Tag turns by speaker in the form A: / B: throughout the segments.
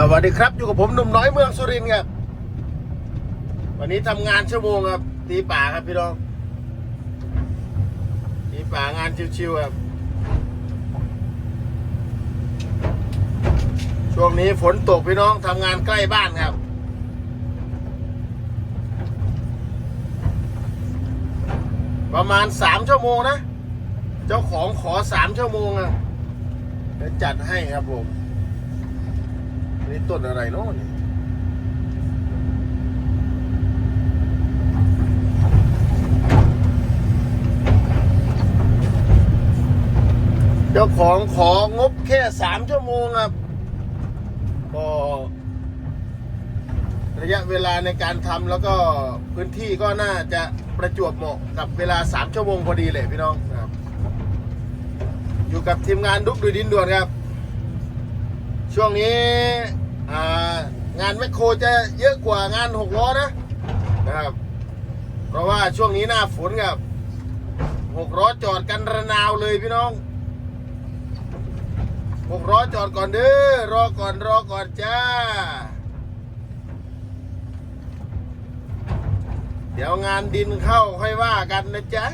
A: สวัสดีครับ อยู่กับผมหนุ่มน้อยเมืองสุรินทร์ครับ วันนี้ทำงานชั่วโมงครับ ตีป่าครับพี่น้อง ตีป่างานชิวๆครับ ช่วงนี้ฝนตกพี่น้องทำงานใกล้บ้านครับ ประมาณสามชั่วโมงนะ เจ้าของขอสามชั่วโมงอะเดี๋ยวจัดให้ครับผม นี่ต้นอะไรเนาะนี่เจ้าของของบแค่สามชั่วโมงครับก็ระยะเวลาในการทำแล้วก็พื้นที่ก็น่าจะประจวบเหมาะกับเวลาสามชั่วโมงพอดีเลยพี่น้องนะครับ อยู่กับทีมงานดุกดุยดินด่วนครับ ช่วงนี้ งานแมคโครจะเยอะกว่างานหกล้อนะนะครับ เพราะว่าช่วงนี้หน้าฝนครับหกล้อจอดกันระนาวเลยพี่น้องหกล้อจอดก่อนเด้อรอก่อนรอก่อนจ้า เดี๋ยวงานดินเข้าค่อยว่ากันนะจ๊ะ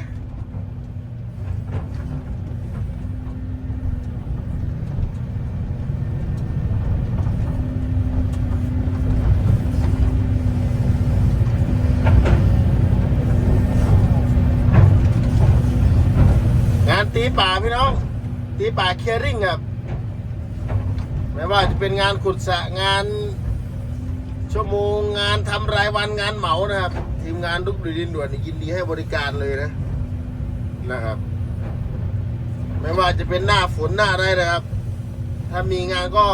A: ตีป่าพี่น้อง ตีป่าเคลียร์ริ่งครับไม่ว่าจะเป็นงานขุดสระงาน ชั่วโมงงานทำรายวันงานเหมานะครับ ทีมงานลุกดุดินด่วนนี่ยินดีให้บริการเลยนะนะครับ ไม่ว่าจะเป็นหน้าฝนหน้าอะไรนะครับ ถ้ามีงานก็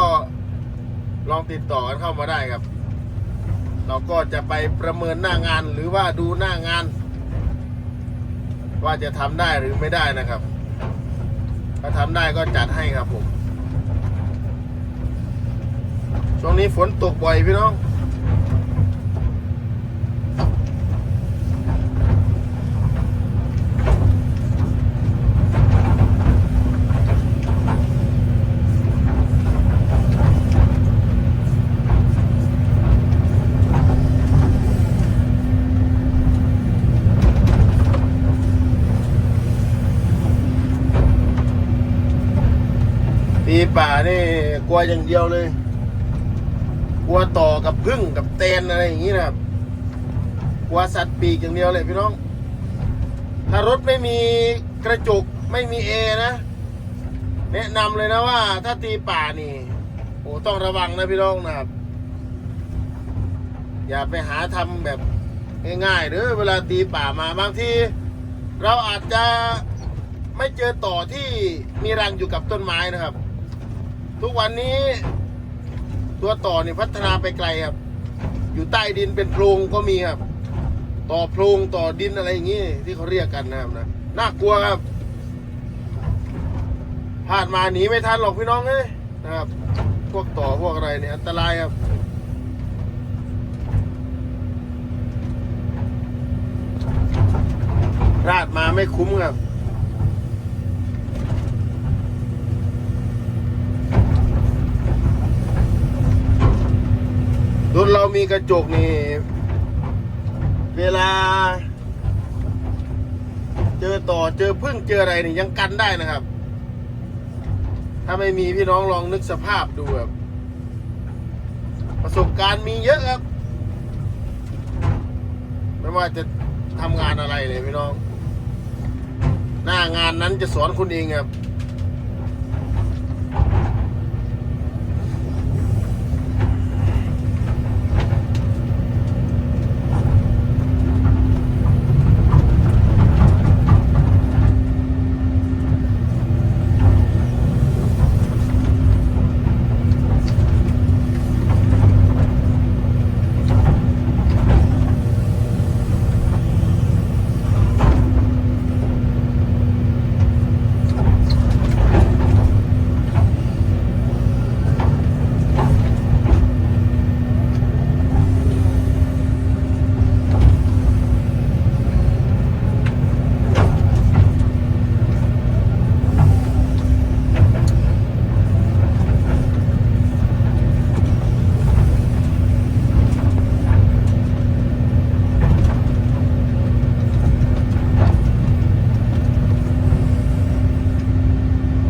A: ลองติดต่อกันเข้ามาได้ครับ เราก็จะไปประเมินหน้างานหรือว่าดูหน้างาน ว่าจะทำได้หรือไม่ได้นะครับ ถ้าทำได้ก็จัดให้ครับผม ช่วงนี้ฝนตกบ่อยพี่น้อง ป่านี่กลัวอย่างเดียวเลย กลัวต่อกับพึ่งกับเตนอะไรอย่างนี้นะครับ กลัวสัตว์ปีกอย่างเดียวเลยพี่น้อง ถ้ารถไม่มีกระจกไม่มีเอนะ แนะนำเลยนะว่า ถ้าตีป่านี่โอ้ต้องระวังนะพี่น้องนะครับ อย่าไปหาทำแบบง่ายๆหรือเวลาตีป่ามาบางทีเราอาจจะไม่เจอต่อที่มีรังอยู่กับต้นไม้นะครับ ทุกวันนี้ ตัวต่อเนี่ยพัฒนาไปไกลครับ อยู่ใต้ดินเป็นโพรงก็มีครับ ต่อโพรงต่อดินอะไรอย่างนี้ที่เขาเรียกกันนะครับนะน่ากลัวครับผ่านมาหนีไม่ทันหรอกพี่น้องเอ้ยนะครับ พวกต่อพวกอะไรเนี่ยอันตรายครับราดมาไม่คุ้มครับ รถเรา มีกระจกนี่ เวลา เจอต่อเจอพึ่งเจออะไรนี่ยังกันได้นะครับ ถ้าไม่มีพี่น้องลองนึกสภาพดูครับประสบการณ์มีเยอะครับ ไม่ว่าจะทำงานอะไรเลยพี่น้อง หน้างานนั้นจะสอนคุณเองครับ